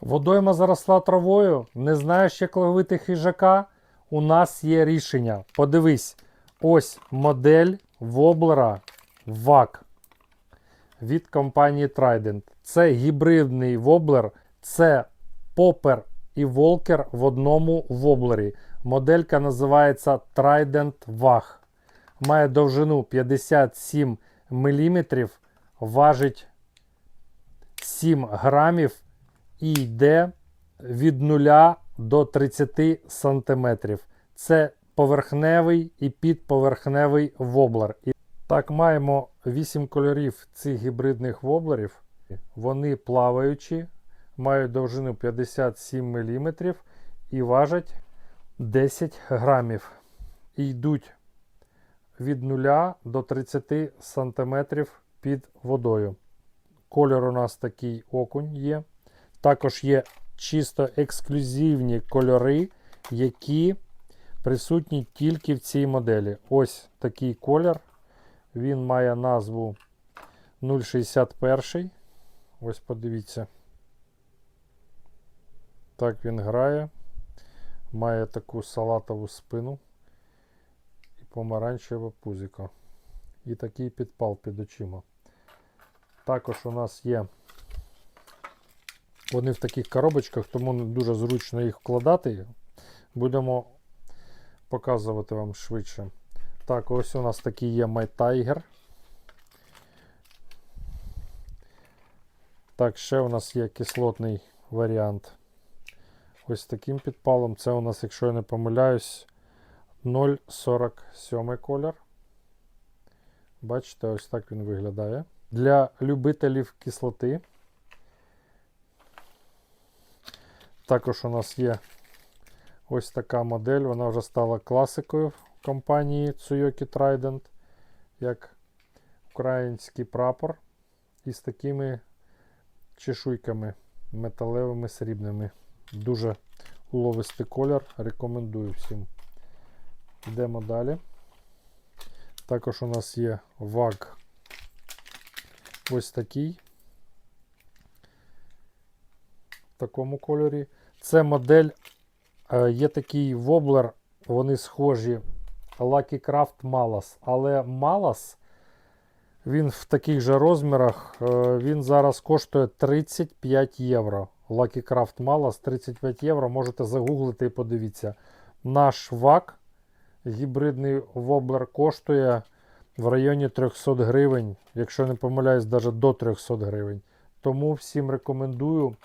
Водойма заросла травою, не знаєш, як ловити хижака? У нас є рішення. Подивись, ось модель воблера ВАК від компанії Trident. Це гібридний воблер, це попер і волкер в одному воблері. Моделька називається Trident VAG. Має довжину 57 мм, важить 7 грамів і йде від 0 до 30 сантиметрів. Це поверхневий і підповерхневий воблер. І так, маємо 8 кольорів цих гібридних воблерів. Вони плаваючі, мають довжину 57 мм і важать 10 грамів. І йдуть від 0 до 30 сантиметрів під водою. Кольор у нас такий окунь є. Також є чисто ексклюзивні кольори, які присутні тільки в цій моделі. Ось такий колір. Він має назву 061. Ось подивіться. Так він грає. Має таку салатову спину і помаранчеве пузико. І такий підпал під очима. Також у нас є вони в таких коробочках, тому дуже зручно їх вкладати. Будемо показувати вам швидше. Так, ось у нас такий є My Tiger. Так, ще у нас є кислотний варіант. Ось таким підпалом. Це у нас, якщо я не помиляюсь, 0,47 колір. Бачите, ось так він виглядає. Для любителів кислоти. Також у нас є ось така модель. Вона вже стала класикою в компанії Tsuyoki Trident, як український прапор із такими чешуйками металевими срібними. Дуже уловистий колір. Рекомендую всім. Йдемо далі. Також у нас є ваг ось такий. В такому кольорі. Це модель, е, є такий воблер, вони схожі Lucky Craft Malas. Але Malas, він в таких же розмірах, е, він зараз коштує 35 євро. Lucky Craft Malas 35 євро. Можете загуглити і подивіться. Наш ВАК, гібридний воблер, коштує в районі 300 гривень, якщо не помиляюсь, навіть до 300 гривень. Тому всім рекомендую.